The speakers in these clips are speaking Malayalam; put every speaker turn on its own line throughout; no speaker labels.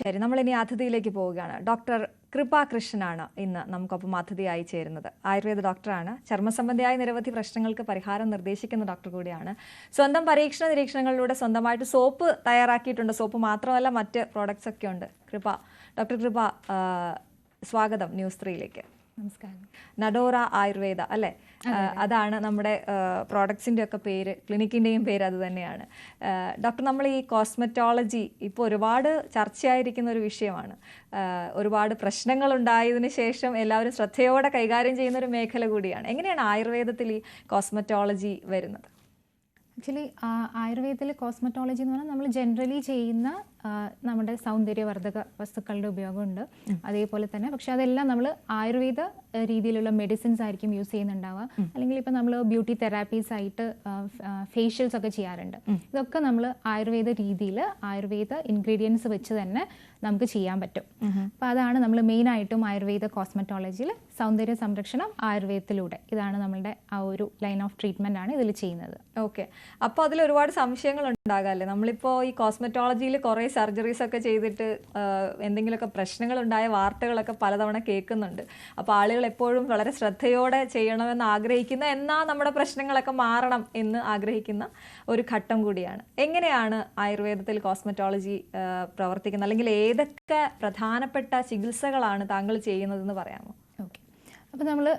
ശരി ഇനി അതിഥിയിലേക്ക് പോവുകയാണ്. ഡോക്ടർ കൃപാകൃഷ്ണനാണ് ഇന്ന് നമുക്കൊപ്പം അതിഥിയായി ചേരുന്നത്. ആയുർവേദ ഡോക്ടറാണ്. ചർമ്മസംബന്ധിയായ നിരവധി പ്രശ്നങ്ങൾക്ക് പരിഹാരം നിർദ്ദേശിക്കുന്ന ഡോക്ടർ കൂടിയാണ്. സ്വന്തം പരീക്ഷണ നിരീക്ഷണങ്ങളിലൂടെ സ്വന്തമായിട്ട് സോപ്പ് തയ്യാറാക്കിയിട്ടുണ്ട്. സോപ്പ് മാത്രമല്ല മറ്റ് പ്രോഡക്ട്സ് ഒക്കെ ഉണ്ട്. കൃപ ഡോക്ടർ കൃപ സ്വാഗതം ന്യൂസ് ത്രീയിലേക്ക്.
നമസ്കാരം.
നടോറ ആയുർവേദ അല്ലേ? അതാണ് നമ്മുടെ പ്രോഡക്ട്സിന്റെ ഒക്കെ പേര് ക്ലിനിക്കിന്റെയും പേര് അത് തന്നെയാണ്. ഡോക്ടർ നമ്മൾ ഈ കോസ്മെറ്റോളജി ഇപ്പോൾ ഒരുപാട് ചർച്ചയായിരിക്കുന്ന ഒരു വിഷയമാണ്. ഒരുപാട് പ്രശ്നങ്ങൾ ഉണ്ടായതിനു ശേഷം എല്ലാവരും ശ്രദ്ധയോടെ കൈകാര്യം ചെയ്യുന്ന ഒരു മേഖല കൂടിയാണ്. എങ്ങനെയാണ് ആയുർവേദത്തിൽ ഈ കോസ്മെറ്റോളജി വരുന്നത്?
ആക്ച്വലി ആയുർവേദത്തിൽ കോസ്മെറ്റോളജി എന്ന് പറഞ്ഞാൽ നമ്മൾ ജനറലി ചെയ്യുന്ന നമ്മുടെ സൗന്ദര്യവർദ്ധക വസ്തുക്കളുടെ ഉപയോഗമുണ്ട്. അതേപോലെ തന്നെ പക്ഷെ അതെല്ലാം നമ്മൾ ആയുർവേദ രീതിയിലുള്ള മെഡിസിൻസ് ആയിരിക്കും യൂസ് ചെയ്യുന്നുണ്ടാവുക. അല്ലെങ്കിൽ ഇപ്പം നമ്മൾ ബ്യൂട്ടി തെറാപ്പീസ് ആയിട്ട് ഫേഷ്യൽസ് ഒക്കെ ചെയ്യാറുണ്ട്. ഇതൊക്കെ നമ്മൾ ആയുർവേദ രീതിയിൽ ആയുർവേദ ഇൻഗ്രീഡിയൻസ് വെച്ച് തന്നെ നമുക്ക് ചെയ്യാൻ പറ്റും. അപ്പം അതാണ് നമ്മൾ മെയിനായിട്ടും ആയുർവേദ കോസ്മെറ്റോളജിയിൽ സൗന്ദര്യ സംരക്ഷണം ആയുർവേദത്തിലൂടെ. ഇതാണ് നമ്മളുടെ ആ ഒരു ലൈൻ ഓഫ് ട്രീറ്റ്മെന്റ് ആണ് ഇതിൽ ചെയ്യുന്നത്.
ഓക്കെ അപ്പോൾ അതിൽ ഒരുപാട് സംശയങ്ങൾ ഉണ്ടാകാമല്ലേ നമ്മളിപ്പോൾ ഈ കോസ്മെറ്റോളജിയിൽ കുറേ സർജറീസ് ഒക്കെ ചെയ്തിട്ട് എന്തെങ്കിലുമൊക്കെ പ്രശ്നങ്ങൾ ഉണ്ടായ വാർത്തകളൊക്കെ പലതവണ കേൾക്കുന്നുണ്ട്. അപ്പോൾ ആളുകൾ എപ്പോഴും വളരെ ശ്രദ്ധയോടെ ചെയ്യണമെന്ന് ആഗ്രഹിക്കുന്ന എന്നാൽ നമ്മുടെ പ്രശ്നങ്ങളൊക്കെ മാറണം എന്ന് ആഗ്രഹിക്കുന്ന ഒരു ഘട്ടം കൂടിയാണ്. എങ്ങനെയാണ് ആയുർവേദത്തിൽ കോസ്മെറ്റോളജി പ്രവർത്തിക്കുന്നത്? അല്ലെങ്കിൽ ഏതൊക്കെ പ്രധാനപ്പെട്ട ചികിത്സകളാണ് താങ്കൾ ചെയ്യുന്നതെന്ന് പറയാമോ?
ഓക്കെ. അപ്പോൾ നമ്മൾ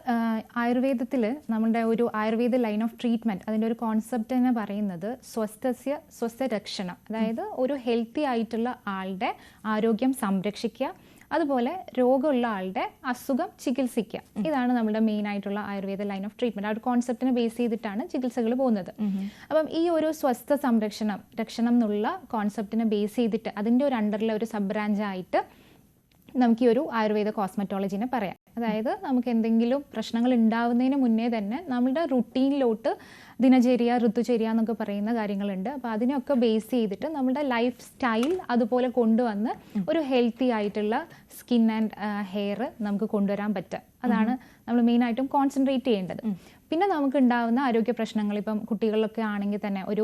ആയുർവേദത്തിൽ നമ്മുടെ ഒരു ആയുർവേദ ലൈൻ ഓഫ് ട്രീറ്റ്മെന്റ് അതിന്റെ ഒരു കോൺസെപ്റ്റ് തന്നെ പറയുന്നത് സ്വസ്ഥസ്യ സ്വസ്ഥരക്ഷണം. അതായത് ഒരു ഹെൽത്തി ആയിട്ടുള്ള ആളുടെ ആരോഗ്യം സംരക്ഷിക്കുക അതുപോലെ രോഗമുള്ള ആളുടെ അസുഖം ചികിത്സിക്കുക. ഇതാണ് നമ്മുടെ മെയിൻ ആയിട്ടുള്ള ആയുർവേദ ലൈൻ ഓഫ് ട്രീറ്റ്മെന്റ് ആ ഒരു കോൺസെപ്റ്റിനെ ബേസ് ചെയ്തിട്ടാണ് ചികിത്സകൾ പോകുന്നത്. അപ്പം ഈ ഒരു സ്വസ്ഥ സംരക്ഷണം രക്ഷണം എന്നുള്ള കോൺസെപ്റ്റിനെ ബേസ് ചെയ്തിട്ട് അതിന്റെ ഒരു അണ്ടറിലെ ഒരു സബ് ബ്രാഞ്ച് ആയിട്ട് നമുക്ക് ഈ ഒരു ആയുർവേദ കോസ്മെറ്റോളജിനെ പറയാം. അതായത് നമുക്ക് എന്തെങ്കിലും പ്രശ്നങ്ങൾ ഉണ്ടാവുന്നതിന് മുന്നേ തന്നെ നമ്മുടെ റുട്ടീനിലോട്ട് ദിനചര്യ ഋതുചര്യ എന്നൊക്കെ പറയുന്ന കാര്യങ്ങളുണ്ട്. അപ്പോൾ അതിനെയൊക്കെ ബേസ് ചെയ്തിട്ട് നമ്മുടെ ലൈഫ് സ്റ്റൈൽ അതുപോലെ കൊണ്ടുവന്ന് ഒരു ഹെൽത്തി ആയിട്ടുള്ള സ്കിൻ ആൻഡ് ഹെയർ നമുക്ക് കൊണ്ടുവരാൻ പറ്റുക. അതാണ് നമ്മൾ മെയിനായിട്ടും കോൺസെൻട്രേറ്റ് ചെയ്യേണ്ടത്. പിന്നെ നമുക്ക് ഉണ്ടാകുന്ന ആരോഗ്യ പ്രശ്നങ്ങൾ ഇപ്പം കുട്ടികളിലൊക്കെ ആണെങ്കിൽ തന്നെ ഒരു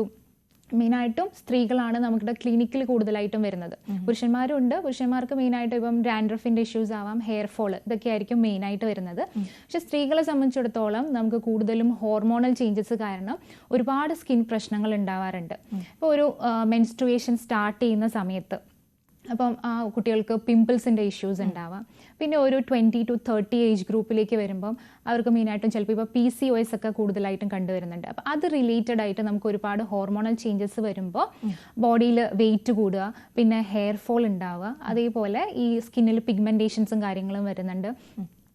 മെയിനായിട്ടും സ്ത്രീകളാണ് നമ്മുടെ ക്ലിനിക്കിൽ കൂടുതലായിട്ടും വരുന്നത്. പുരുഷന്മാരുണ്ട്. പുരുഷന്മാർക്ക് മെയിനായിട്ട് ഇപ്പം ഡാൻഡ്രഫിന്റെ ഇഷ്യൂസ് ആവാം ഹെയർ ഫോൾ ഇതൊക്കെ ആയിരിക്കും മെയിനായിട്ട് വരുന്നത്. പക്ഷെ സ്ത്രീകളെ സംബന്ധിച്ചിടത്തോളം നമുക്ക് കൂടുതലും ഹോർമോണൽ ചേഞ്ചസ് കാരണം ഒരുപാട് സ്കിൻ പ്രശ്നങ്ങൾ ഉണ്ടാവാറുണ്ട്. ഇപ്പോൾ ഒരു മെൻസ്ട്രുവേഷൻ സ്റ്റാർട്ട് ചെയ്യുന്ന സമയത്ത് അപ്പം ആ കുട്ടികൾക്ക് പിമ്പിൾസിന്റെ ഇഷ്യൂസ് ഉണ്ടാവാം. പിന്നെ ഒരു ട്വന്റി ടു തേർട്ടി ഏജ് ഗ്രൂപ്പിലേക്ക് വരുമ്പം അവർക്ക് മെയിനായിട്ടും ചിലപ്പോൾ ഇപ്പോൾ പി സി ഒ ഒക്കെ കൂടുതലായിട്ടും കണ്ടുവരുന്നുണ്ട്. അപ്പോൾ അത് റിലേറ്റഡ് ആയിട്ട് നമുക്ക് ഒരുപാട് ഹോർമോണൽ ചേഞ്ചസ് വരുമ്പോൾ ബോഡിയിൽ വെയിറ്റ് കൂടുക പിന്നെ ഹെയർ ഫോൾ ഉണ്ടാവുക അതേപോലെ ഈ സ്കിന്നിൽ പിഗ്മെന്റേഷൻസും കാര്യങ്ങളും വരുന്നുണ്ട്.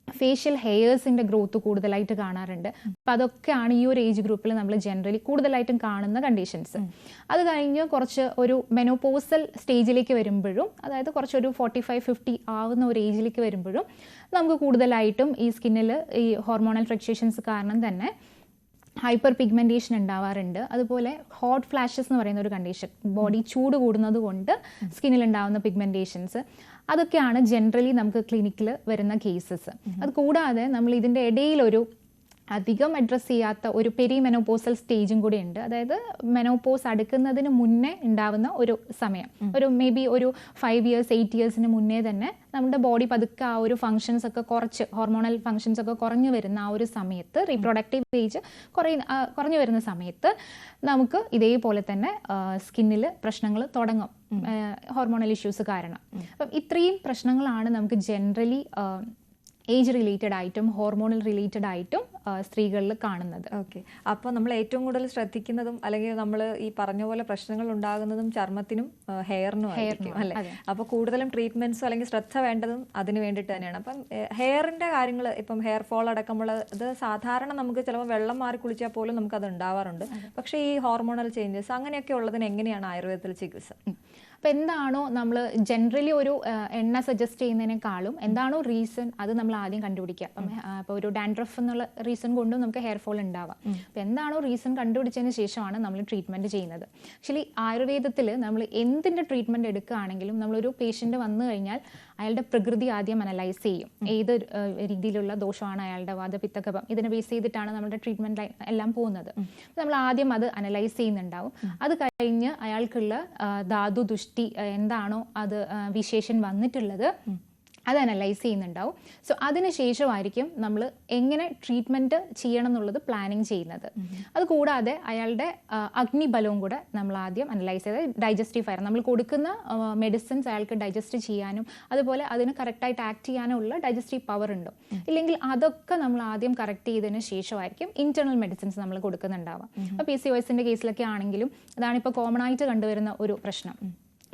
ഫേഷ്യൽ ഹെയേഴ്സിന്റെ ഗ്രോത്ത് കൂടുതലായിട്ട് കാണാറുണ്ട്. അപ്പം അതൊക്കെയാണ് ഈ ഒരു ഏജ് ഗ്രൂപ്പിൽ നമ്മൾ ജനറലി കൂടുതലായിട്ടും കാണുന്ന കണ്ടീഷൻസ് അത് കഴിഞ്ഞ് കുറച്ച് ഒരു മെനോപോസൽ സ്റ്റേജിലേക്ക് വരുമ്പോഴും അതായത് കുറച്ചൊരു ഫോർട്ടി ഫൈവ് ഫിഫ്റ്റി ആവുന്ന ഒരു ഏജിലേക്ക് വരുമ്പോഴും നമുക്ക് കൂടുതലായിട്ടും ഈ സ്കിന്നിൽ ഈ ഹോർമോണൽ ഫ്ലക്ച്വേഷൻസ് കാരണം തന്നെ ഹൈപ്പർ പിഗ്മെന്റേഷൻ ഉണ്ടാവാറുണ്ട്. അതുപോലെ ഹോട്ട് ഫ്ലാഷസ് എന്ന് പറയുന്ന ഒരു കണ്ടീഷൻ ബോഡി ചൂട് കൂടുന്നത് കൊണ്ട് സ്കിന്നിൽ ഉണ്ടാവുന്ന പിഗ്മെന്റേഷൻസ് അതൊക്കെയാണ് ജനറലി നമുക്ക് ക്ലിനിക്കിൽ വരുന്ന കേസസ് അത് കൂടാതെ നമ്മൾ ഇതിന്റെ ഇടയിലൊരു അധികം അഡ്രസ്സ് ചെയ്യാത്ത ഒരു പെരി മെനോപോസൽ സ്റ്റേജും കൂടി ഉണ്ട്. അതായത് മെനോപോസ് അടുക്കുന്നതിന് മുന്നേ ഉണ്ടാവുന്ന ഒരു സമയം. ഒരു മേ ബി ഒരു ഫൈവ് ഇയേഴ്സ് എയ്റ്റ് ഇയേഴ്സിന് മുന്നേ തന്നെ നമ്മുടെ ബോഡി പതുക്കെ ആ ഒരു ഫങ്ഷൻസ് ഒക്കെ കുറച്ച് ഹോർമോണൽ ഫങ്ഷൻസ് ഒക്കെ കുറഞ്ഞു വരുന്ന ആ ഒരു സമയത്ത് റീപ്രൊഡക്റ്റീവ് ഏജ് കുറയ കുറഞ്ഞു വരുന്ന സമയത്ത് നമുക്ക് ഇതേപോലെ തന്നെ സ്കിന്നിൽ പ്രശ്നങ്ങൾ തുടങ്ങും. ഹോർമോണൽ ഇഷ്യൂസ് കാരണം. അപ്പം ഇത്രയും പ്രശ്നങ്ങളാണ് നമുക്ക് ജനറലി ഏജ് റിലേറ്റഡ് ആയിട്ടും ഹോർമോണൽ റിലേറ്റഡ് ആയിട്ടും സ്ത്രീകളിൽ കാണുന്നത്.
ഓക്കെ. അപ്പോൾ നമ്മൾ ഏറ്റവും കൂടുതൽ ശ്രദ്ധിക്കുന്നതും അല്ലെങ്കിൽ നമ്മൾ ഈ പറഞ്ഞ പോലെ പ്രശ്നങ്ങൾ ഉണ്ടാകുന്നതും ചർമ്മത്തിനും ഹെയറിനും ആയിരിക്കും അല്ലേ? അപ്പോൾ കൂടുതലും ട്രീറ്റ്മെന്റ്സോ അല്ലെങ്കിൽ ശ്രദ്ധ വേണ്ടതും അതിന് വേണ്ടിയിട്ട് തന്നെയാണ്. അപ്പം ഹെയറിന്റെ കാര്യങ്ങൾ ഇപ്പം ഹെയർ ഫോൾ അടക്കമുള്ള ഇത് സാധാരണ നമുക്ക് ചിലപ്പോൾ വെള്ളം മാറി കുളിച്ചാൽ പോലും നമുക്കത് ഉണ്ടാവാറുണ്ട്. പക്ഷേ ഈ ഹോർമോണൽ ചേഞ്ചസ് അങ്ങനെയൊക്കെ ഉള്ളതിന് എങ്ങനെയാണ് ആയുർവേദത്തിൽ ചികിത്സ?
അപ്പോൾ എന്താണോ നമ്മൾ ജനറലി ഒരു എണ്ണ സജസ്റ്റ് ചെയ്യുന്നതിനേക്കാളും എന്താണോ റീസൺ അത് നമ്മൾ ആദ്യം കണ്ടുപിടിക്കുക. അപ്പം ഇപ്പോൾ ഒരു ഡാൻഡ്രഫ് എന്നുള്ള റീസൺ കൊണ്ടും നമുക്ക് ഹെയർ ഫോൾ ഉണ്ടാവാം. അപ്പോൾ എന്താണോ റീസൺ കണ്ടുപിടിച്ചതിന് ശേഷമാണ് നമ്മൾ ട്രീറ്റ്മെന്റ് ചെയ്യുന്നത്. ആക്ച്വലി ആയുർവേദത്തിൽ നമ്മൾ എന്തിന്റെ ട്രീറ്റ്മെന്റ് എടുക്കുകയാണെങ്കിലും നമ്മളൊരു പേഷ്യന്റ് വന്നു കഴിഞ്ഞാൽ അയാളുടെ പ്രകൃതി ആദ്യം അനലൈസ് ചെയ്യും. ഏത് രീതിയിലുള്ള ദോഷമാണ് അയാളുടെ വാദപിത്തകപം ഇതിനെ ബേസ് ചെയ്തിട്ടാണ് നമ്മുടെ ട്രീറ്റ്മെന്റ് ലൈൻ എല്ലാം പോകുന്നത്. നമ്മൾ ആദ്യം അത് അനലൈസ് ചെയ്യുന്നുണ്ടാവും. അത് കഴിഞ്ഞ് അയാൾക്കുള്ള ധാതു ദൃഷ്ടി എന്താണോ അത് വിശേഷൻ വന്നിട്ടുള്ളത് അത് അനലൈസ് ചെയ്യുന്നുണ്ടാവും. സോ അതിന് ശേഷമായിരിക്കും നമ്മൾ എങ്ങനെ ട്രീറ്റ്മെന്റ് ചെയ്യണം എന്നുള്ളത് പ്ലാനിങ് ചെയ്യുന്നത് അത് കൂടാതെ അയാളുടെ അഗ്നിബലവും കൂടെ നമ്മൾ ആദ്യം അനലൈസ് ചെയ്ത് ഡൈജസ്റ്റീവ് ഫയർ നമ്മൾ കൊടുക്കുന്ന മെഡിസിൻസ് അയാൾക്ക് ഡൈജസ്റ്റ് ചെയ്യാനും അതുപോലെ അതിന് കറക്റ്റായിട്ട് ആക്ട് ചെയ്യാനും ഉള്ള ഡൈജസ്റ്റീവ് പവർ ഉണ്ടോ. ഇല്ലെങ്കിൽ അതൊക്കെ നമ്മൾ ആദ്യം കറക്റ്റ് ചെയ്തതിന് ശേഷമായിരിക്കും ഇന്റേണൽ മെഡിസിൻസ് നമ്മൾ കൊടുക്കുന്നുണ്ടാവുക. അപ്പോൾ പി സി ഒ എസിന്റെ കേസിലൊക്കെ ആണെങ്കിലും അതാണ് ഇപ്പോൾ കോമൺ ആയിട്ട് കണ്ടുവരുന്ന ഒരു പ്രശ്നം.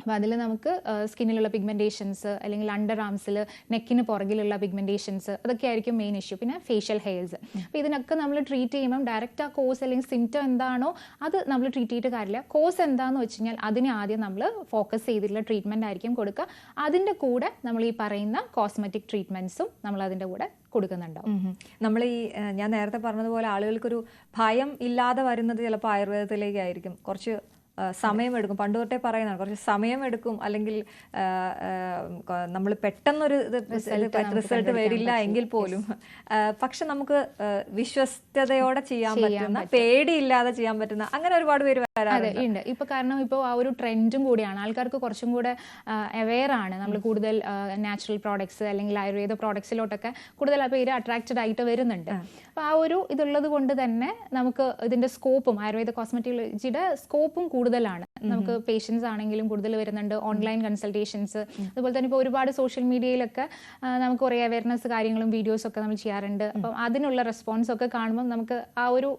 അപ്പോൾ അതിൽ നമുക്ക് സ്കിന്നിലുള്ള പിഗ്മെന്റേഷൻസ് അല്ലെങ്കിൽ അണ്ടർ ആംസിൽ നെക്കിന് പുറകിലുള്ള പിഗ്മെന്റേഷൻസ് അതൊക്കെ ആയിരിക്കും മെയിൻ ഇഷ്യൂ പിന്നെ ഫേഷ്യൽ ഹെയർസ് അപ്പോൾ ഇതിനൊക്കെ നമ്മൾ ട്രീറ്റ് ചെയ്യുമ്പം ഡയറക്റ്റ് ആ കോസ് അല്ലെങ്കിൽ സിംറ്റം എന്താണോ അത് നമ്മൾ ട്രീറ്റ് ചെയ്തിട്ട് കാര്യമില്ല. കോസ് എന്താണെന്ന് വെച്ച് കഴിഞ്ഞാൽ അതിനെ ആദ്യം നമ്മൾ ഫോക്കസ് ചെയ്തിട്ടുള്ള ട്രീറ്റ്മെന്റ് ആയിരിക്കും കൊടുക്കുക. അതിന്റെ കൂടെ നമ്മൾ ഈ പറയുന്ന കോസ്മെറ്റിക് ട്രീറ്റ്മെന്റ്സും നമ്മൾ അതിന്റെ കൂടെ കൊടുക്കുന്നുണ്ടാവും.
നമ്മൾ ഈ ഞാൻ നേരത്തെ പറഞ്ഞതുപോലെ ആളുകൾക്കൊരു ഭയം ഇല്ലാതെ വരുന്നത് ചിലപ്പോൾ ആയുർവേദത്തിലേക്കായിരിക്കും. കുറച്ച് സമയമെടുക്കും. പണ്ട് തൊട്ടേ പറയുന്നതാണ്. കുറച്ച് സമയമെടുക്കും. അല്ലെങ്കിൽ നമ്മൾ പെട്ടെന്നൊരു റിസൾട്ട് വരില്ല എങ്കിൽ പോലും. പക്ഷെ നമുക്ക് വിശ്വസ്തയോടെ ചെയ്യാൻ പറ്റുന്ന പേടിയില്ലാതെ ചെയ്യാൻ പറ്റുന്ന അങ്ങനെ ഒരുപാട് പേര്
അതെ ഉണ്ട്. ഇപ്പൊ കാരണം ഇപ്പോൾ ആ ഒരു ട്രെൻഡും കൂടിയാണ്. ആൾക്കാർക്ക് കുറച്ചും കൂടെ അവെയർ ആണ്. നമ്മൾ കൂടുതൽ നാച്ചുറൽ പ്രോഡക്ട്സ് അല്ലെങ്കിൽ ആയുർവേദ പ്രോഡക്ട്സിലോട്ടൊക്കെ കൂടുതൽ ആ പേര് അട്രാക്റ്റഡ് ആയിട്ട് വരുന്നുണ്ട്. അപ്പോൾ ആ ഒരു ഇതുള്ളത് കൊണ്ട് തന്നെ നമുക്ക് ഇതിന്റെ സ്കോപ്പും ആയുർവേദ കോസ്മെറ്റോളജിയുടെ സ്കോപ്പും കൂടുതലാണ്. നമുക്ക് പേഷ്യൻസ് ആണെങ്കിലും കൂടുതൽ വരുന്നുണ്ട്. ഓൺലൈൻ കൺസൾട്ടേഷൻസ് അതുപോലെ തന്നെ ഇപ്പോൾ ഒരുപാട് സോഷ്യൽ മീഡിയയിലൊക്കെ നമുക്ക് കുറേ അവയർനെസ് കാര്യങ്ങളും വീഡിയോസ് ഒക്കെ നമ്മൾ ചെയ്യാറുണ്ട്. അപ്പം അതിനുള്ള റെസ്പോൺസ് ഒക്കെ കാണുമ്പോൾ നമുക്ക് ആ ഒരു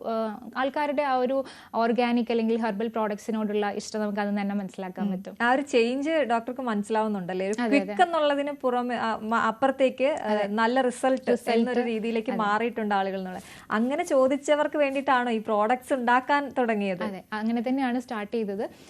ആൾക്കാരുടെ ആ ഒരു ഓർഗാനിക് അല്ലെങ്കിൽ ഹെർബൽ പ്രോഡക്ട്സിനോടുള്ള ഇഷ്ടം നമുക്ക് അത് തന്നെ മനസ്സിലാക്കാൻ പറ്റും.
ആ ഒരു ചേഞ്ച് ഡോക്ടർക്ക് മനസ്സിലാവുന്നുണ്ടല്ലേ? ക്വിക്ക് എന്നുള്ളതിന് പുറമെ അപ്പുറത്തേക്ക് നല്ല റിസൾട്ട് എന്നൊരു രീതിയിലേക്ക് മാറിയിട്ടുണ്ട് ആളുകൾ എന്നുള്ളത്. അങ്ങനെ ചോദിച്ചവർക്ക് വേണ്ടിയിട്ടാണോ ഈ പ്രോഡക്ട്സ് ഉണ്ടാക്കാൻ തുടങ്ങിയത്?
അതെ അങ്ങനെ തന്നെയാണ് സ്റ്റാർട്ട് ചെയ്തത്.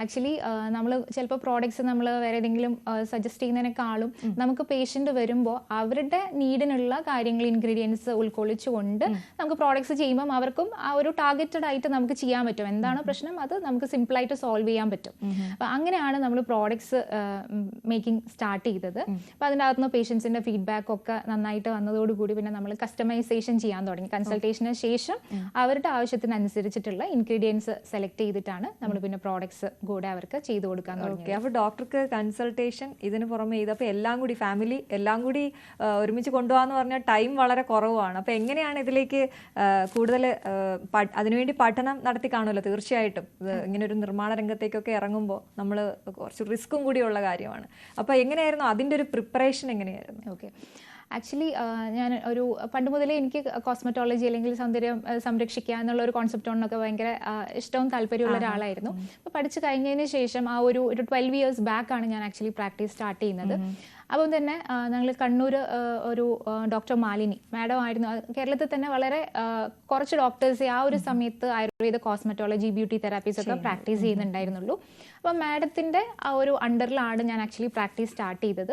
ആക്ച്വലി നമ്മൾ ചിലപ്പോൾ പ്രോഡക്ട്സ് നമ്മൾ വേറെ ഏതെങ്കിലും സജസ്റ്റ് ചെയ്യുന്നതിനേക്കാളും നമുക്ക് പേഷ്യന്റ് വരുമ്പോൾ അവരുടെ നീഡിനുള്ള കാര്യങ്ങൾ ഇൻഗ്രീഡിയൻസ് ഉൾക്കൊള്ളിച്ചുകൊണ്ട് നമുക്ക് പ്രോഡക്ട്സ് ചെയ്യുമ്പം അവർക്കും ആ ഒരു ടാർഗറ്റഡ് ആയിട്ട് നമുക്ക് ചെയ്യാൻ പറ്റും. എന്താണ് പ്രശ്നം? അത് നമുക്ക് സിമ്പിളായിട്ട് സോൾവ് ചെയ്യാൻ പറ്റും. അപ്പം അങ്ങനെയാണ് നമ്മൾ പ്രോഡക്ട്സ് മേക്കിംഗ് സ്റ്റാർട്ട് ചെയ്തത്. അപ്പോൾ അതിന്റെ അകത്തുനിന്ന് പേഷ്യൻസിന്റെ ഫീഡ്ബാക്ക് ഒക്കെ നന്നായിട്ട് വന്നതോടുകൂടി പിന്നെ നമ്മൾ കസ്റ്റമൈസേഷൻ ചെയ്യാൻ തുടങ്ങി. കൺസൾട്ടേഷന് ശേഷം അവരുടെ ആവശ്യത്തിനനുസരിച്ചിട്ടുള്ള ഇൻഗ്രീഡിയൻസ് സെലക്ട് ചെയ്തിട്ടാണ് നമ്മൾ പിന്നെ പ്രോഡക്ട്സ് കൂടെ അവർക്ക് ചെയ്തു കൊടുക്കാൻ തുടങ്ങി
ഓക്കെ അപ്പോൾ ഡോക്ടർക്ക് കൺസൾട്ടേഷൻ ഇതിന് പുറമെ ചെയ്ത് അപ്പോൾ എല്ലാം കൂടി ഫാമിലി എല്ലാം കൂടി ഒരുമിച്ച് കൊണ്ടുപോകാന്ന് പറഞ്ഞാൽ ടൈം വളരെ കുറവാണ്. അപ്പോൾ എങ്ങനെയാണ് ഇതിലേക്ക് കൂടുതൽ അതിനുവേണ്ടി പഠനം നടത്തി കാണുമല്ലോ തീർച്ചയായിട്ടും. ഇങ്ങനെ ഒരു നിർമ്മാണ രംഗത്തേക്കൊക്കെ ഇറങ്ങുമ്പോൾ നമ്മൾ കുറച്ച് റിസ്ക്കും കൂടിയുള്ള കാര്യമാണ്. അപ്പോൾ എങ്ങനെയായിരുന്നു അതിന്റെ ഒരു പ്രിപ്പറേഷൻ എങ്ങനെയായിരുന്നു?
ഓക്കെ ആക്ച്വലി ഞാൻ ഒരു പണ്ട് മുതലേ എനിക്ക് കോസ്മെറ്റോളജി അല്ലെങ്കിൽ സൗന്ദര്യം സംരക്ഷിക്കുക എന്നുള്ള ഒരു കോൺസെപ്റ്റോടൊക്കെ ഭയങ്കര ഇഷ്ടവും താല്പര്യമുള്ള ഒരാളായിരുന്നു. അപ്പോൾ പഠിച്ചു കഴിഞ്ഞതിന് ശേഷം ആ ഒരു ഒരു ട്വൽവ് ഇയേഴ്സ് ബാക്ക് ആണ് ഞാൻ ആക്ച്വലി പ്രാക്ടീസ് സ്റ്റാർട്ട് ചെയ്യുന്നത്. അപ്പം തന്നെ ഞങ്ങൾ കണ്ണൂർ ഒരു ഡോക്ടർ മാലിനി. മാഡം ആയിരുന്നു. കേരളത്തിൽ തന്നെ വളരെ കുറച്ച് ഡോക്ടേഴ്സ് ആ ഒരു സമയത്ത് ആയുർവേദ കോസ്മെറ്റോളജി ബ്യൂട്ടി തെറാപ്പീസ് ഒക്കെ പ്രാക്ടീസ് ചെയ്യുന്നുണ്ടായിരുന്നുള്ളൂ. അപ്പം മാഡത്തിന്റെ ആ ഒരു അണ്ടറിലാണ് ഞാൻ ആക്ച്വലി പ്രാക്ടീസ് സ്റ്റാർട്ട് ചെയ്തത്.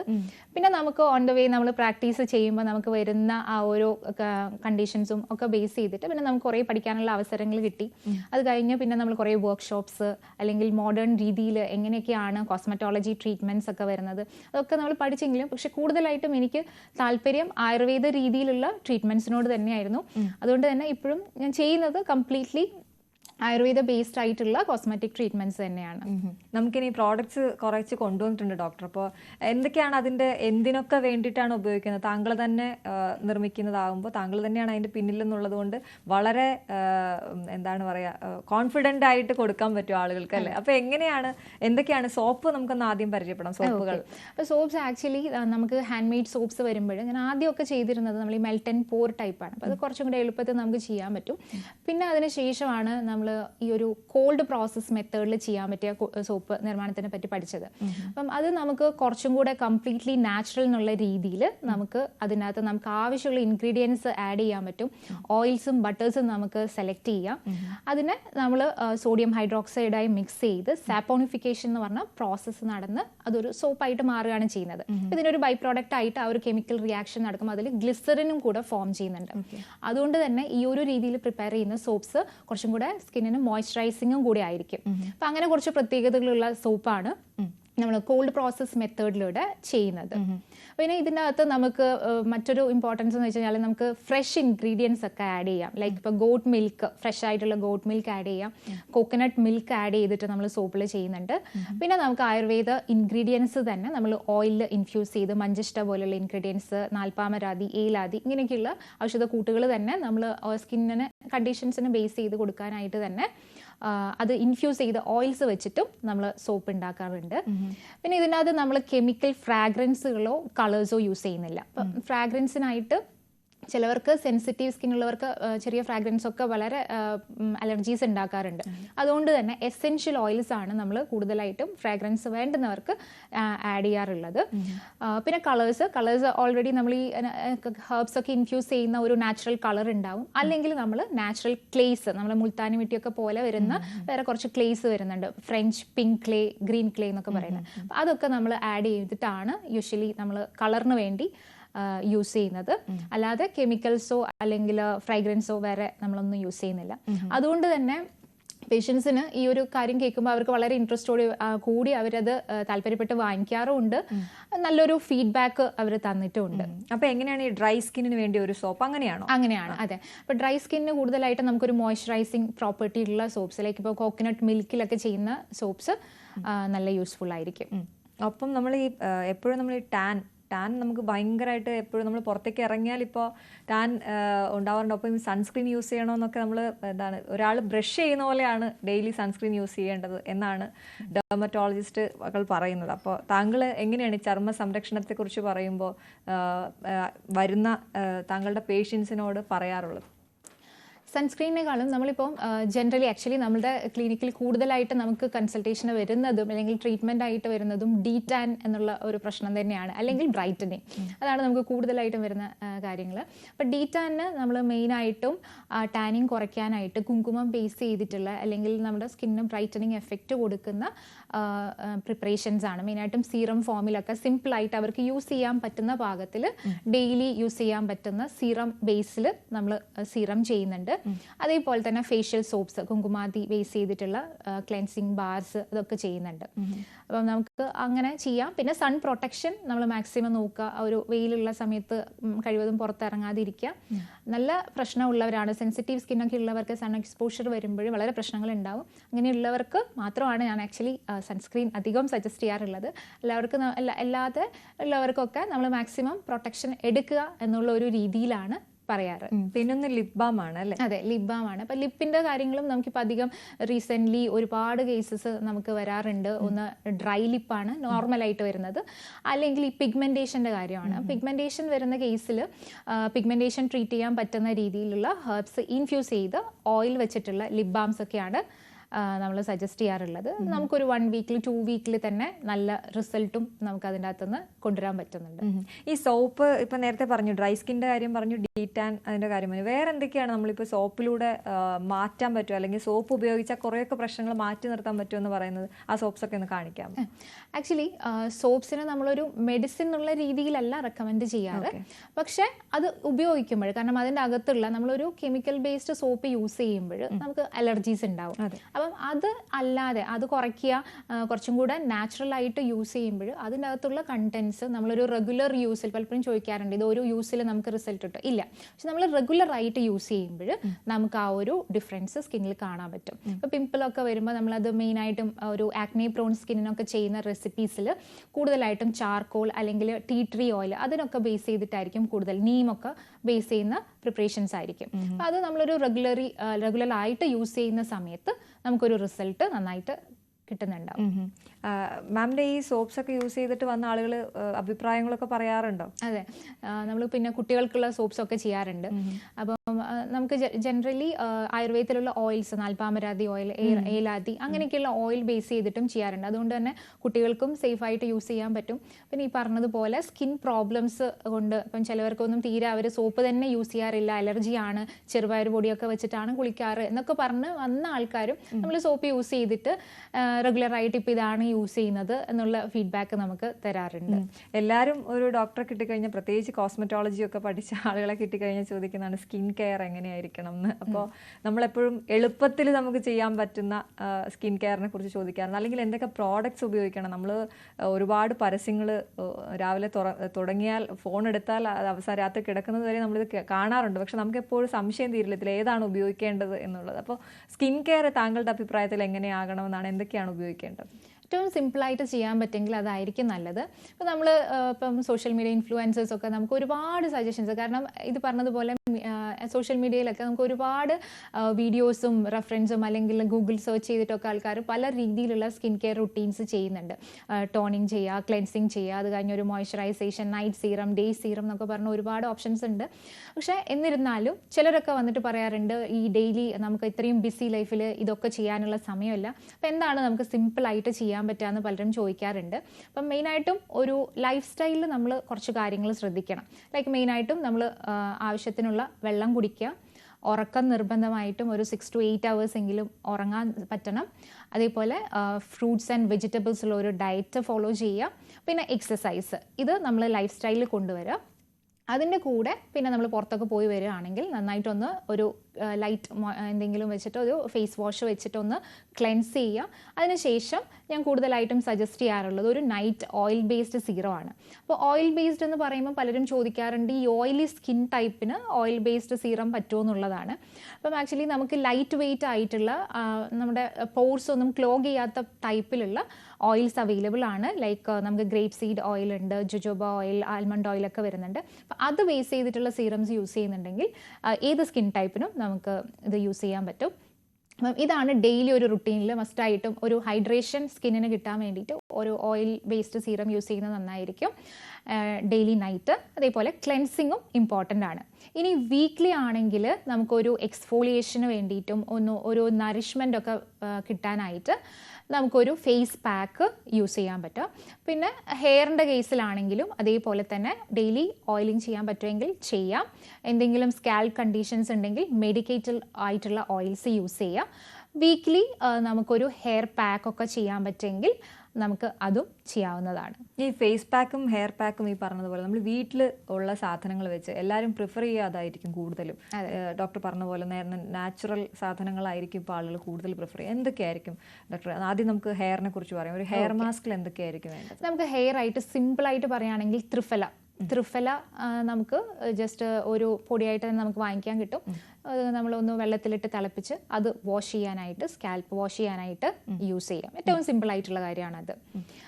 പിന്നെ നമുക്ക് ഓൺ ദ വേ നമ്മൾ പ്രാക്ടീസ് ചെയ്യുമ്പോൾ നമുക്ക് വരുന്ന ആ ഒരു കണ്ടീഷൻസും ഒക്കെ ബേസ് ചെയ്തിട്ട് പിന്നെ നമുക്ക് കുറേ പഠിക്കാനുള്ള അവസരങ്ങൾ കിട്ടി. അത് കഴിഞ്ഞ് പിന്നെ നമ്മൾ കുറേ വർക്ക്ഷോപ്സ് അല്ലെങ്കിൽ മോഡേൺ രീതിയിൽ എങ്ങനെയൊക്കെയാണ് കോസ്മെറ്റോളജി ട്രീറ്റ്മെന്റ്സ് ഒക്കെ വരുന്നത്. അതൊക്കെ നമ്മൾ പഠിച്ചെങ്കിലും പക്ഷെ കൂടുതലായിട്ടും എനിക്ക് താല്പര്യം ആയുർവേദ രീതിയിലുള്ള ട്രീറ്റ്മെന്റ്സിനോട് തന്നെയായിരുന്നു. അതുകൊണ്ട് തന്നെ ഇപ്പോഴും ഞാൻ ചെയ്യുന്നത് കംപ്ലീറ്റ്ലി ആയുർവേദ ബേസ്ഡ് ആയിട്ടുള്ള കോസ്മെറ്റിക് ട്രീറ്റ്മെന്റ്സ് തന്നെയാണ്.
നമുക്കിനി പ്രോഡക്ട്സ് കുറച്ച് കൊണ്ടുവന്നിട്ടുണ്ട് ഡോക്ടർ അപ്പോൾ എന്തൊക്കെയാണ് അതിന്റെ എന്തിനൊക്കെ വേണ്ടിയിട്ടാണ് ഉപയോഗിക്കുന്നത്? താങ്കൾ തന്നെ നിർമ്മിക്കുന്നതാകുമ്പോൾ താങ്കൾ തന്നെയാണ് അതിന്റെ പിന്നിൽ എന്നുള്ളത് കൊണ്ട് വളരെ എന്താണ് പറയാ കോൺഫിഡന്റ് ആയിട്ട് കൊടുക്കാൻ പറ്റും ആളുകൾക്ക് അല്ലേ? അപ്പോൾ എങ്ങനെയാണ് എന്തൊക്കെയാണ് സോപ്പ് നമുക്കൊന്ന് ആദ്യം പരിചയപ്പെടാം സോപ്പുകൾ
അപ്പോൾ സോപ്സ് ആക്ച്വലി നമുക്ക് ഹാൻഡ് മെയ്ഡ് സോപ്സ് വരുമ്പോൾ ഞാൻ ആദ്യമൊക്കെ ചെയ്തിരുന്നത് നമ്മൾ ഈ മെൽറ്റ് ആൻഡ് പോർ ടൈപ്പാണ് അപ്പോൾ അത് കുറച്ചും കൂടെ എളുപ്പത്തിൽ നമുക്ക് ചെയ്യാൻ പറ്റും. പിന്നെ അതിന് ശേഷമാണ് നമ്മൾ ഈ ഒരു കോൾഡ് പ്രോസസ് മെത്തേഡിൽ ചെയ്യാൻ പറ്റിയ സോപ്പ് നിർമ്മാണത്തിനെ പറ്റി പഠിച്ചത്. അപ്പം അത് നമുക്ക് കുറച്ചും കൂടെ കംപ്ലീറ്റ്ലി നാച്ചുറൽ എന്നുള്ള രീതിയിൽ നമുക്ക് അതിനകത്ത് നമുക്ക് ആവശ്യമുള്ള ഇൻഗ്രീഡിയൻസ് ആഡ് ചെയ്യാൻ പറ്റും. ഓയിൽസും ബട്ടേഴ്സും നമുക്ക് സെലക്ട് ചെയ്യാം. അതിനെ നമ്മൾ സോഡിയം ഹൈഡ്രോക്സൈഡായി മിക്സ് ചെയ്ത് സാപ്പോണിഫിക്കേഷൻ എന്ന് പറഞ്ഞ പ്രോസസ്സ് നടന്ന് അതൊരു സോപ്പായിട്ട് മാറുകയാണ് ചെയ്യുന്നത്. ഇതിനൊരു ബൈ പ്രോഡക്റ്റ് ആയിട്ട് ആ ഒരു കെമിക്കൽ റിയാക്ഷൻ നടക്കും അതിൽ ഗ്ലിസറിനും കൂടെ ഫോം ചെയ്യുന്നുണ്ട്. അതുകൊണ്ട് തന്നെ ഈ ഒരു രീതിയിൽ പ്രിപ്പയർ ചെയ്യുന്ന സോപ്സ് കുറച്ചും കൂടെ സ്കിന്നിന് മോയ്സ്ചറൈസിങ്ങും കൂടി ആയിരിക്കും. അപ്പം അങ്ങനെ കുറച്ച് പ്രത്യേകതകളുള്ള സോപ്പാണ് നമ്മൾ കോൾഡ് പ്രോസസ് മെത്തേഡിലൂടെ ചെയ്യുന്നത്. പിന്നെ ഇതിനകത്ത് നമുക്ക് ഏഹ്, മറ്റൊരു ഇമ്പോർട്ടൻസ് എന്ന് വെച്ച് കഴിഞ്ഞാൽ നമുക്ക് ഫ്രഷ് ഇൻഗ്രീഡിയൻസ് ഒക്കെ ആഡ് ചെയ്യാം. ലൈക്ക് ഇപ്പോൾ ഗോട്ട് മിൽക്ക് ഫ്രഷ് ആയിട്ടുള്ള ഗോട്ട് മിൽക്ക് ആഡ് ചെയ്യാം. കോക്കനട്ട് മിൽക്ക് ആഡ് ചെയ്തിട്ട് നമ്മൾ സോപ്പിൽ ചെയ്യുന്നുണ്ട്. പിന്നെ നമുക്ക് ആയുർവേദ ഇൻഗ്രീഡിയൻസ് തന്നെ നമ്മൾ ഓയിലിൽ ഇൻഫ്യൂസ് ചെയ്ത് മഞ്ചിഷ്ട പോലുള്ള ഇൻഗ്രീഡിയൻസ് നാൽപ്പാമരാതി ഏലാതി ഇങ്ങനെയൊക്കെയുള്ള ഔഷധ കൂട്ടുകൾ തന്നെ നമ്മൾ സ്കിന്നിന് കണ്ടീഷൻസിന് ബേസ് ചെയ്ത് കൊടുക്കാനായിട്ട് തന്നെ അത് ഇൻഫ്യൂസ് ചെയ്ത ഓയിൽസ് വെച്ചിട്ടും നമ്മൾ സോപ്പ് ഉണ്ടാക്കാറുണ്ട് പിന്നെ ഇതിനകത്ത് നമ്മൾ കെമിക്കൽ ഫ്രാഗ്രൻസുകളോ കളേഴ്സോ യൂസ് ചെയ്യുന്നില്ല. അപ്പം ഫ്രാഗ്രൻസിനായിട്ട് ചിലവർക്ക് സെൻസിറ്റീവ് സ്കിൻ ഉള്ളവർക്ക് ചെറിയ ഫ്രാഗ്രൻസ് ഒക്കെ വളരെ അലർജീസ് ഉണ്ടാക്കാറുണ്ട്. അതുകൊണ്ട് തന്നെ എസെൻഷ്യൽ ഓയിൽസ് ആണ് നമ്മൾ കൂടുതലായിട്ടും ഫ്രാഗ്രൻസ് വേണ്ടുന്നവർക്ക് ആഡ് ചെയ്യാറുള്ളത്. പിന്നെ കളേഴ്സ് കളേഴ്സ് ഓൾറെഡി നമ്മൾ ഈ ഹെർബ്സ് ഒക്കെ ഇൻഫ്യൂസ് ചെയ്യുന്ന ഒരു നാച്ചുറൽ കളർ ഉണ്ടാവും. അല്ലെങ്കിൽ നമ്മൾ നാച്ചുറൽ ക്ലേസ് നമ്മൾ മുൾത്താനി മിട്ടിയൊക്കെ പോലെ വരുന്ന വേറെ കുറച്ച് ക്ലേസ് വരുന്നുണ്ട്. French pink clay green clay എന്നൊക്കെ പറയുന്നത്. അതൊക്കെ നമ്മൾ ആഡ് ചെയ്തിട്ടാണ് യൂഷ്വലി നമ്മൾ കളറിന് വേണ്ടി യൂസ് ചെയ്യുന്നത്. അല്ലാതെ കെമിക്കൽസോ അല്ലെങ്കിൽ ഫ്രൈഗ്രൻസോ വേറെ നമ്മളൊന്നും യൂസ് ചെയ്യുന്നില്ല. അതുകൊണ്ട് തന്നെ പേഷ്യൻസിന് ഈ ഒരു കാര്യം കേൾക്കുമ്പോൾ അവർക്ക് വളരെ ഇൻട്രസ്റ്റോട് കൂടി അവരത് താല്പര്യപ്പെട്ട് വാങ്ങിക്കാറുമുണ്ട്. നല്ലൊരു ഫീഡ്ബാക്ക് അവർ തന്നിട്ടുമുണ്ട്.
അപ്പൊ എങ്ങനെയാണ് ഈ ഡ്രൈ സ്കിന്നിന് വേണ്ടി ഒരു സോപ്പ് അങ്ങനെയാണോ?
അങ്ങനെയാണ് അതെ. അപ്പൊ ഡ്രൈ സ്കിന്നിന് കൂടുതലായിട്ട് നമുക്കൊരു മോയ്സ്ചറൈസിങ് പ്രോപ്പർട്ടി ഉള്ള സോപ്സ് ലൈക്ക് ഇപ്പോൾ കോക്കനട്ട് മിൽക്കിലൊക്കെ ചെയ്യുന്ന സോപ്സ് നല്ല യൂസ്ഫുൾ ആയിരിക്കും.
ഒപ്പം നമ്മൾ ഈ എപ്പോഴും നമ്മൾ ഈ ടാൻ ടാൻ നമുക്ക് ഭയങ്കരമായിട്ട് എപ്പോഴും നമ്മൾ പുറത്തേക്ക് ഇറങ്ങിയാൽ ഇപ്പോൾ ടാൻ ഉണ്ടാവാറുണ്ട്. ഈ സൺസ്ക്രീൻ യൂസ് ചെയ്യണമെന്നൊക്കെ നമ്മൾ എന്താണ് ഒരാൾ ബ്രഷ് ചെയ്യുന്ന പോലെയാണ് ഡെയിലി സൺസ്ക്രീൻ യൂസ് ചെയ്യേണ്ടത് എന്നാണ് ഡെർമറ്റോളജിസ്റ്റ് മകൾ പറയുന്നത്. അപ്പോൾ താങ്കൾ എങ്ങനെയാണ് ചർമ്മ സംരക്ഷണത്തെക്കുറിച്ച് പറയുമ്പോൾ വരുന്ന താങ്കളുടെ പേഷ്യൻസിനോട് പറയാറുള്ളത്?
സൺസ്ക്രീനേക്കാളും നമ്മളിപ്പോൾ ജനറലി ആക്ച്വലി നമ്മുടെ ക്ലിനിക്കിൽ കൂടുതലായിട്ട് നമുക്ക് കൺസൾട്ടേഷന് വരുന്നതും അല്ലെങ്കിൽ ട്രീറ്റ്മെന്റ് ആയിട്ട് വരുന്നതും ഡീറ്റാൻ എന്നുള്ള ഒരു പ്രശ്നം തന്നെയാണ്. അല്ലെങ്കിൽ ബ്രൈറ്റനിങ് അതാണ് നമുക്ക് കൂടുതലായിട്ടും വരുന്ന കാര്യങ്ങൾ അപ്പം ഡീറ്റാനിന് നമ്മൾ മെയിനായിട്ടും ടാനിങ് കുറയ്ക്കാനായിട്ട് കുങ്കുമം ബേസ് ചെയ്തിട്ടുള്ള അല്ലെങ്കിൽ നമ്മുടെ സ്കിന്നിന് ബ്രൈറ്റനിങ് എഫക്റ്റ് കൊടുക്കുന്ന പ്രിപ്പറേഷൻസ് ആണ്. മെയിനായിട്ടും സീറം ഫോമിലൊക്കെ സിമ്പിളായിട്ട് അവർക്ക് യൂസ് ചെയ്യാൻ പറ്റുന്ന പാകത്തിൽ ഡെയിലി യൂസ് ചെയ്യാൻ പറ്റുന്ന സീറം ബേസിൽ നമ്മൾ സീറം ചെയ്യുന്നുണ്ട്. അതേപോലെ തന്നെ ഫേഷ്യൽ സോപ്സ് കുങ്കുമാതി ബേസ് ചെയ്തിട്ടുള്ള ക്ലെൻസിങ് ബാർസ് ഇതൊക്കെ ചെയ്യുന്നുണ്ട്. അപ്പം നമുക്ക് അങ്ങനെ ചെയ്യാം. പിന്നെ സൺ പ്രൊട്ടക്ഷൻ നമ്മൾ മാക്സിമം നോക്കുക. ഒരു വെയിലുള്ള സമയത്ത് കഴിവതും പുറത്തിറങ്ങാതിരിക്കുക. നല്ല പ്രശ്നമുള്ളവരാണ്. സെൻസിറ്റീവ് സ്കിന്നൊക്കെ ഉള്ളവർക്ക് സൺ എക്സ്പോഷർ വരുമ്പോൾ വളരെ പ്രശ്നങ്ങൾ ഉണ്ടാവും അങ്ങനെയുള്ളവർക്ക് മാത്രമാണ് ഞാൻ ആക്ച്വലി സൺസ്ക്രീൻ അധികം സജസ്റ്റ് ചെയ്യാറുള്ളത്. എല്ലാവർക്കും അല്ലാതെ ഉള്ളവർക്കൊക്കെ നമ്മൾ മാക്സിമം പ്രൊട്ടക്ഷൻ എടുക്കുക എന്നുള്ള ഒരു രീതിയിലാണ് പറയാറ്.
പിന്നൊന്ന് ലിപ് ബാം ആണ് അല്ലേ?
അതെ ലിപ് ബാം ആണ്. അപ്പൊ ലിപ്പിന്റെ കാര്യങ്ങളും നമുക്കിപ്പോൾ അധികം റീസെന്റ് ഒരുപാട് കേസസ് നമുക്ക് വരാറുണ്ട്. ഒന്ന് ഡ്രൈ ലിപ്പാണ് നോർമലായിട്ട് വരുന്നത്. അല്ലെങ്കിൽ ഈ പിഗ്മെന്റേഷന്റെ കാര്യമാണ്. പിഗ്മെന്റേഷൻ വരുന്ന കേസിൽ പിഗ്മെന്റേഷൻ ട്രീറ്റ് ചെയ്യാൻ പറ്റുന്ന രീതിയിലുള്ള ഹെർബ്സ് ഇൻഫ്യൂസ് ചെയ്ത് ഓയിൽ വെച്ചിട്ടുള്ള ലിപ് ബാംസ് ഒക്കെയാണ് നമ്മൾ സജസ്റ്റ് ചെയ്യാറുള്ളത്. നമുക്കൊരു വൺ വീക്കിൽ ടു വീക്കിൽ തന്നെ നല്ല റിസൾട്ടും നമുക്ക് അതിന്റെ അകത്തുനിന്ന് കൊണ്ടുവരാൻ പറ്റുന്നുണ്ട്.
ഈ സോപ്പ് ഇപ്പൊ നേരത്തെ പറഞ്ഞു ഡ്രൈ സ്കിന്റെ കാര്യം പറഞ്ഞു ഡീറ്റാൻ അതിന്റെ കാര്യം പറഞ്ഞു. വേറെ എന്തൊക്കെയാണ് നമ്മളിപ്പോൾ സോപ്പിലൂടെ മാറ്റാൻ പറ്റുമോ അല്ലെങ്കിൽ സോപ്പ് ഉപയോഗിച്ചാൽ കുറേയൊക്കെ പ്രശ്നങ്ങൾ മാറ്റി നിർത്താൻ പറ്റുമോ എന്ന് പറയുന്നത് ആ സോപ്സ് ഒക്കെ ഒന്ന് കാണിക്കാം
ആക്ച്വലി സോപ്സിനെ നമ്മളൊരു മെഡിസിൻ എന്നുള്ള രീതിയിലല്ല റെക്കമെൻഡ് ചെയ്യാറ്. പക്ഷെ അത് ഉപയോഗിക്കുമ്പോൾ കാരണം അതിന്റെ അകത്തുള്ള നമ്മളൊരു കെമിക്കൽ ബേസ്ഡ് സോപ്പ് യൂസ് ചെയ്യുമ്പോൾ നമുക്ക് അലർജീസ് ഉണ്ടാവും. അപ്പം അത് അല്ലാതെ അത് കുറയ്ക്കുക കുറച്ചും കൂടെ നാച്ചുറൽ ആയിട്ട് യൂസ് ചെയ്യുമ്പോൾ അതിന്റെ അകത്തുള്ള കണ്ടൻസ് നമ്മളൊരു റെഗുലർ യൂസിൽ പലപ്പോഴും ചോദിക്കാറുണ്ട് ഇത് ഒരു യൂസിൽ നമുക്ക് റിസൾട്ട് കിട്ടും. ഇല്ല. പക്ഷെ നമ്മൾ റെഗുലർ ആയിട്ട് യൂസ് ചെയ്യുമ്പോൾ നമുക്ക് ആ ഒരു ഡിഫറൻസ് സ്കിന്നിൽ കാണാൻ പറ്റും. ഇപ്പോൾ പിമ്പിളൊക്കെ വരുമ്പോൾ നമ്മളത് മെയിനായിട്ടും ഒരു ആക്നെ പ്രോൺ സ്കിന്നിനൊക്കെ ചെയ്യുന്ന റെസിപ്പീസിൽ കൂടുതലായിട്ടും ചാർക്കോൾ അല്ലെങ്കിൽ ടീ ട്രീ ഓയിൽ അതിനൊക്കെ ബേസ് ചെയ്തിട്ടായിരിക്കും കൂടുതൽ നീമൊക്കെ ബേസ് ചെയ്യുന്ന പ്രിപ്പറേഷൻസ് ആയിരിക്കും. അപ്പോൾ അത് നമ്മളൊരു റെഗുലറി റെഗുലർ ആയിട്ട് യൂസ് ചെയ്യുന്ന സമയത്ത് നമുക്കൊരു റിസൾട്ട് നന്നായിട്ട് കിട്ടുന്നുണ്ടാവും.
മാമിന്റെ ഈ സോപ്സ് ഒക്കെ യൂസ് ചെയ്തിട്ട് വന്ന ആളുകൾ അഭിപ്രായങ്ങളൊക്കെ പറയാറുണ്ടോ?
അതെ. നമ്മൾ പിന്നെ കുട്ടികൾക്കുള്ള സോപ്സ് ഒക്കെ ചെയ്യാറുണ്ട് അപ്പം നമുക്ക് ജനറലി ആയുർവേദത്തിലുള്ള ഓയിൽസ് നാൽപ്പാമരാതി ഓയിൽ ഏലാതി അങ്ങനെയൊക്കെയുള്ള ഓയിൽ ബേസ് ചെയ്തിട്ടും ചെയ്യാറുണ്ട്. അതുകൊണ്ട് തന്നെ കുട്ടികൾക്കും സേഫ് ആയിട്ട് യൂസ് ചെയ്യാൻ പറ്റും. പിന്നെ ഈ പറഞ്ഞതുപോലെ സ്കിൻ പ്രോബ്ലംസ് കൊണ്ട് ഇപ്പം ചിലവർക്കൊന്നും തീരെ അവർ സോപ്പ് തന്നെ യൂസ് ചെയ്യാറില്ല. അലർജിയാണ്. ചെറുപയർ പൊടിയൊക്കെ വെച്ചിട്ടാണ് കുളിക്കാറ് എന്നൊക്കെ പറഞ്ഞ് വന്ന ആൾക്കാരും നമ്മൾ സോപ്പ് യൂസ് ചെയ്തിട്ട് റെഗുലർ ആയിട്ട് ഇപ്പോൾ ഇതാണ് യൂസ് ചെയ്യുന്നത് എന്നുള്ള ഫീഡ്ബാക്ക് നമുക്ക് തരാറുണ്ട്.
എല്ലാവരും ഒരു ഡോക്ടറെ കിട്ടിക്കഴിഞ്ഞാൽ പ്രത്യേകിച്ച് കോസ്മെറ്റോളജി ഒക്കെ പഠിച്ച ആളുകളെ കിട്ടിക്കഴിഞ്ഞാൽ ചോദിക്കുന്നതാണ് സ്കിൻ കെയർ എങ്ങനെയായിരിക്കണം എന്ന്. അപ്പോൾ നമ്മളെപ്പോഴും എളുപ്പത്തിൽ നമുക്ക് ചെയ്യാൻ പറ്റുന്ന സ്കിൻ കെയറിനെ കുറിച്ച് ചോദിക്കാറുണ്ട്. അല്ലെങ്കിൽ എന്തൊക്കെ പ്രോഡക്റ്റ്സ് ഉപയോഗിക്കണം? നമ്മൾ ഒരുപാട് പരസ്യങ്ങൾ രാവിലെ തുടങ്ങിയാൽ ഫോൺ എടുത്താൽ അത് അവസാന രാത്രി കിടക്കുന്നത് വരെ നമ്മളിത് കാണാറുണ്ട്. പക്ഷെ നമുക്ക് എപ്പോഴും സംശയം തീരില്ല ഇതിൽ ഏതാണ് ഉപയോഗിക്കേണ്ടത് എന്നുള്ളത്. അപ്പോൾ സ്കിൻ കെയർ താങ്കളുടെ അഭിപ്രായത്തിൽ എങ്ങനെയാകണമെന്നാണ്? എന്തൊക്കെയാണ് ഉപയോഗിക്കേണ്ടത്.
ഏറ്റവും സിമ്പിളായിട്ട് ചെയ്യാൻ പറ്റുമെങ്കിൽ അതായിരിക്കും നല്ലത്. ഇപ്പോൾ നമ്മൾ ഇപ്പം സോഷ്യൽ മീഡിയ ഇൻഫ്ലുവൻസേഴ്സ് ഒക്കെ നമുക്ക് ഒരുപാട് സജഷൻസ് കാരണം ഇത് പറഞ്ഞതുപോലെ സോഷ്യൽ മീഡിയയിലൊക്കെ നമുക്ക് ഒരുപാട് വീഡിയോസും റെഫറൻസും അല്ലെങ്കിൽ ഗൂഗിൾ സെർച്ച് ചെയ്തിട്ടൊക്കെ ആൾക്കാർ പല രീതിയിലുള്ള സ്കിൻ കെയർ റുട്ടീൻസ് ചെയ്യുന്നുണ്ട് ടോണിങ് ചെയ്യുക ക്ലെൻസിങ് ചെയ്യുക അത് കഴിഞ്ഞ് ഒരു moisturisation night serum day serum എന്നൊക്കെ പറഞ്ഞ ഒരുപാട് ഓപ്ഷൻസ് ഉണ്ട്. പക്ഷേ എന്നിരുന്നാലും ചിലരൊക്കെ വന്നിട്ട് പറയാറുണ്ട് ഈ ഡെയിലി നമുക്ക് ഇത്രയും ബിസി ലൈഫിൽ ഇതൊക്കെ ചെയ്യാനുള്ള സമയമല്ല. അപ്പോൾ എന്താണ് നമുക്ക് സിമ്പിളായിട്ട് ചെയ്യാൻ പറ്റുക പലരും ചോദിക്കാറുണ്ട്. അപ്പം മെയിനായിട്ടും ഒരു ലൈഫ് സ്റ്റൈലിൽ നമ്മൾ കുറച്ച് കാര്യങ്ങൾ ശ്രദ്ധിക്കണം. ലൈക്ക് മെയിനായിട്ടും നമ്മൾ ആവശ്യത്തിനുള്ള വെള്ളം കുടിക്കുക ഉറക്കം നിർബന്ധമായിട്ടും ഒരു സിക്സ് ടു എയ്റ്റ് അവേഴ്സ് എങ്കിലും ഉറങ്ങാൻ പറ്റണം. അതേപോലെ ഫ്രൂട്ട്സ് ആൻഡ് വെജിറ്റബിൾസ് ഉള്ള ഒരു ഡയറ്റ് ഫോളോ ചെയ്യുക. പിന്നെ എക്സസൈസ് ഇത് നമ്മൾ ലൈഫ് സ്റ്റൈലിൽ കൊണ്ടുവരിക. അതിന്റെ കൂടെ പിന്നെ നമ്മൾ പുറത്തൊക്കെ പോയി വരികയാണെങ്കിൽ നന്നായിട്ടൊന്ന് ഒരു ലൈറ്റ് എന്തെങ്കിലും വെച്ചിട്ട് ഒരു ഫേസ് വാഷ് വെച്ചിട്ടൊന്ന് ക്ലെൻസ് ചെയ്യുക. അതിനുശേഷം ഞാൻ കൂടുതലായിട്ടും സജസ്റ്റ് ചെയ്യാറുള്ളത് ഒരു നൈറ്റ് ഓയിൽ ബേസ്ഡ് സീറോ ആണ്. അപ്പോൾ ഓയിൽ ബേസ്ഡ് എന്ന് പറയുമ്പോൾ പലരും ചോദിക്കാറുണ്ട് ഈ ഓയിലി സ്കിൻ ടൈപ്പിന് ഓയിൽ ബേസ്ഡ് സീറം പറ്റുമോ എന്നുള്ളതാണ്. അപ്പം ആക്ച്വലി നമുക്ക് ലൈറ്റ് വെയിറ്റ് ആയിട്ടുള്ള നമ്മുടെ പോർസ് ഒന്നും ക്ലോഗ് ചെയ്യാത്ത ടൈപ്പിലുള്ള ഓയിൽസ് അവൈലബിൾ ആണ്. ലൈക്ക് നമുക്ക് ഗ്രേപ്പ് സീഡ് ഓയിൽ ഉണ്ട് ജുജോബ ഓയിൽ ആൽമണ്ട് ഓയിൽ ഒക്കെ വരുന്നുണ്ട്. അപ്പോൾ അത് ബേസ് ചെയ്തിട്ടുള്ള സീറംസ് യൂസ് ചെയ്യുന്നുണ്ടെങ്കിൽ ഏത് സ്കിൻ ടൈപ്പിനും നമുക്ക് ഇത് യൂസ് ചെയ്യാൻ പറ്റും. അപ്പം ഇതാണ് ഡെയിലി ഒരു റുട്ടീനിൽ മസ്റ്റായിട്ടും ഒരു ഹൈഡ്രേഷൻ സ്കിന്നിന് കിട്ടാൻ വേണ്ടിയിട്ട് ഒരു ഓയിൽ ബേസ്ഡ് സീറം യൂസ് ചെയ്യുന്നത് നന്നായിരിക്കും. ഡെയിലി നൈറ്റ് അതേപോലെ ക്ലെൻസിങ്ങും ഇമ്പോർട്ടന്റ് ആണ്. ഇനി വീക്ക്ലി ആണെങ്കിൽ നമുക്കൊരു എക്സ്ഫോളിയേഷന് വേണ്ടിയിട്ടും ഒന്ന് ഒരു നറിഷ്മെന്റ് ഒക്കെ കിട്ടാനായിട്ട് നമുക്കൊരു ഫേസ് പാക്ക് യൂസ് ചെയ്യാൻ പറ്റും. പിന്നെ ഹെയറിന്റെ കേസിലാണെങ്കിലും അതേപോലെ തന്നെ ഡെയിലി ഓയിലിംഗ് ചെയ്യാൻ പറ്റുമെങ്കിൽ ചെയ്യാം. എന്തെങ്കിലും സ്കാൽ കണ്ടീഷൻസ് ഉണ്ടെങ്കിൽ മെഡിക്കേറ്റഡ് ആയിട്ടുള്ള ഓയിൽസ് യൂസ് ചെയ്യാം. വീക്ക്ലി നമുക്കൊരു ഹെയർ പാക്ക് ഒക്കെ ചെയ്യാൻ പറ്റുമെങ്കിൽ നമുക്ക് അതും ചെയ്യാവുന്നതാണ്.
ഈ ഫേസ് പാക്കും ഹെയർ പാക്കും ഈ പറഞ്ഞതുപോലെ നമ്മൾ വീട്ടിൽ ഉള്ള സാധനങ്ങൾ വെച്ച് എല്ലാവരും പ്രിഫർ ചെയ്യാതായിരിക്കും കൂടുതലും. ഡോക്ടർ പറഞ്ഞ പോലെ നേരെ നാച്ചുറൽ സാധനങ്ങളായിരിക്കും ഇപ്പോൾ ആളുകൾ കൂടുതൽ പ്രിഫർ ചെയ്യുക. എന്തൊക്കെയായിരിക്കും ഡോക്ടർ ആദ്യം നമുക്ക് ഹെയറിനെ കുറിച്ച് പറയാം. ഒരു ഹെയർ മാസ്കിൽ എന്തൊക്കെയായിരിക്കും വേണ്ടത്?
നമുക്ക് ഹെയർ ആയിട്ട് സിമ്പിളായിട്ട് പറയുകയാണെങ്കിൽ ത്രിഫല. ത്രിഫല നമുക്ക് ജസ്റ്റ് ഒരു പൊടിയായിട്ട് തന്നെ നമുക്ക് വാങ്ങിക്കാൻ കിട്ടും. നമ്മളൊന്ന് വെള്ളത്തിലിട്ട് തിളപ്പിച്ച് അത് വാഷ് ചെയ്യാനായിട്ട് സ്കാൽപ്പ് വാഷ് ചെയ്യാനായിട്ട് യൂസ് ചെയ്യാം. ഏറ്റവും സിമ്പിൾ ആയിട്ടുള്ള കാര്യമാണത്.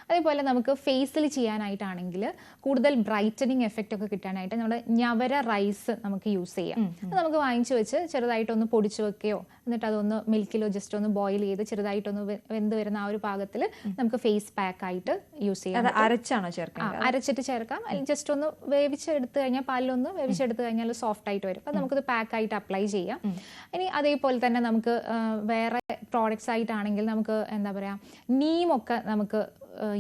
അതേപോലെ നമുക്ക് ഫേസിൽ ചെയ്യാനായിട്ടാണെങ്കിൽ കൂടുതൽ ബ്രൈറ്റനിങ് എഫക്റ്റ് ഒക്കെ കിട്ടാനായിട്ട് നമ്മൾ ഞവര റൈസ് നമുക്ക് യൂസ് ചെയ്യാം. അത് നമുക്ക് വാങ്ങിച്ചു വെച്ച് ചെറുതായിട്ടൊന്ന് പൊടിച്ച് വെക്കുകയോ എന്നിട്ട് അതൊന്ന് മിൽക്കിലോ ജസ്റ്റ് ഒന്ന് ബോയിൽ ചെയ്ത് ചെറുതായിട്ടൊന്ന് വെന്ത് വരുന്ന ആ ഒരു പാകത്തിൽ നമുക്ക് ഫേസ് പാക്ക് ആയിട്ട് യൂസ് ചെയ്യാം.
അരച്ചാണോ
ചേർക്കാം അരച്ചിട്ട് ചേർക്കാം. അല്ലെങ്കിൽ ജസ്റ്റ് ഒന്ന് വേവിച്ചെടുത്ത് കഴിഞ്ഞാൽ പാലിലൊന്ന് വേവിച്ചെടുത്ത് കഴിഞ്ഞാൽ സോഫ്റ്റ് ആയിട്ട് വരും. അപ്പം നമുക്കത് പാക്ക് ആയിട്ട് അപ്ലൈ ചെയ്യാം. ഇനി അതേപോലെ തന്നെ നമുക്ക് വേറെ പ്രോഡക്ട്സ് ആയിട്ടാണെങ്കിൽ നമുക്ക് എന്താ പറയുക നീമൊക്കെ നമുക്ക്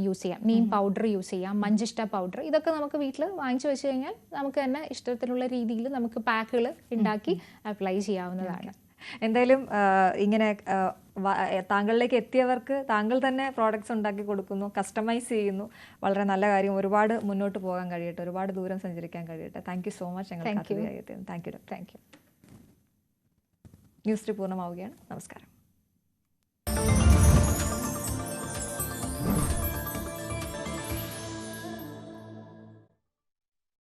യൂസ് ചെയ്യാം. നീം പൗഡർ യൂസ് ചെയ്യാം മഞ്ചിഷ്ട പൗഡർ ഇതൊക്കെ നമുക്ക് വീട്ടിൽ വാങ്ങിച്ചു വെച്ച് കഴിഞ്ഞാൽ നമുക്ക് തന്നെ ഇഷ്ടത്തിലുള്ള രീതിയിൽ നമുക്ക് പാക്കുകൾ ഉണ്ടാക്കി അപ്ലൈ ചെയ്യാവുന്നതാണ്.
എന്തായാലും ഇങ്ങനെ താങ്കളിലേക്ക് എത്തിയവർക്ക് താങ്കൾ തന്നെ പ്രോഡക്ട്സ് ഉണ്ടാക്കി കൊടുക്കുന്നു കസ്റ്റമൈസ് ചെയ്യുന്നു. വളരെ നല്ല കാര്യം. ഒരുപാട് മുന്നോട്ട് പോകാൻ കഴിയട്ടെ. ഒരുപാട് ദൂരം സഞ്ചരിക്കാൻ കഴിയട്ടെ. താങ്ക് യു സോ മച്ച് ഞങ്ങൾ. Thank you
thank you
news പൂർണമാവുകയാണ് നമസ്കാരം.